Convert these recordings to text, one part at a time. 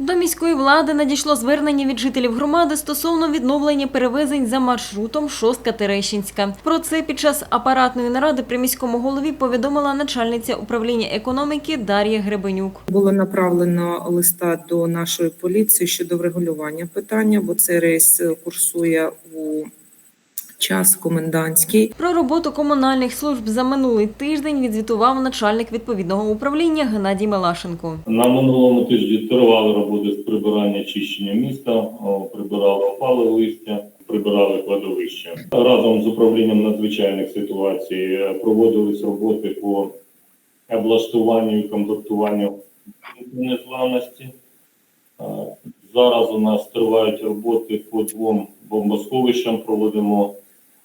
До міської влади надійшло звернення від жителів громади стосовно відновлення перевезень за маршрутом Шостка Терещинська. Про це під час апаратної наради при міському голові повідомила начальниця управління економіки Дар'я Гребенюк. Було направлено листа до нашої поліції щодо врегулювання питання, бо цей рейс курсує у час комендантський. Про роботу комунальних служб за минулий тиждень відзвітував начальник відповідного управління Геннадій Мелашенко. На минулому тижні тривали роботи з прибирання чищення міста, прибирали опали листя, прибирали кладовища. Разом з управлінням надзвичайних ситуацій е, проводились роботи по облаштуванню і комплектуванню незламності. Е, Зараз у нас тривають роботи по двом бомбосховищам. Проводимо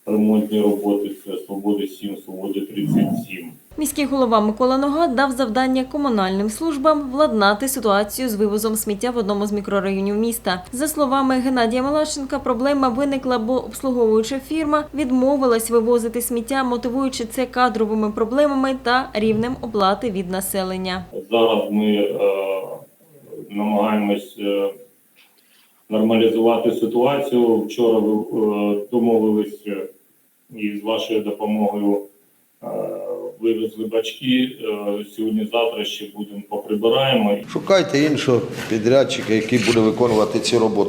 ремонтні роботи. Це Свободи 7, Свободи 37. Міський голова Микола Нога дав завдання комунальним службам владнати ситуацію з вивозом сміття в одному з мікрорайонів міста. За словами Геннадія Малашенка, проблема виникла, бо обслуговуюча фірма відмовилась вивозити сміття, мотивуючи це кадровими проблемами та рівнем оплати від населення. Зараз ми е, намагаємось е, нормалізувати ситуацію. Вчора е, домовились і з вашою допомогою е, вивезли бачки. Е, Сьогодні-завтра ще будемо поприбираємо. Шукайте іншого підрядчика, який буде виконувати ці роботи.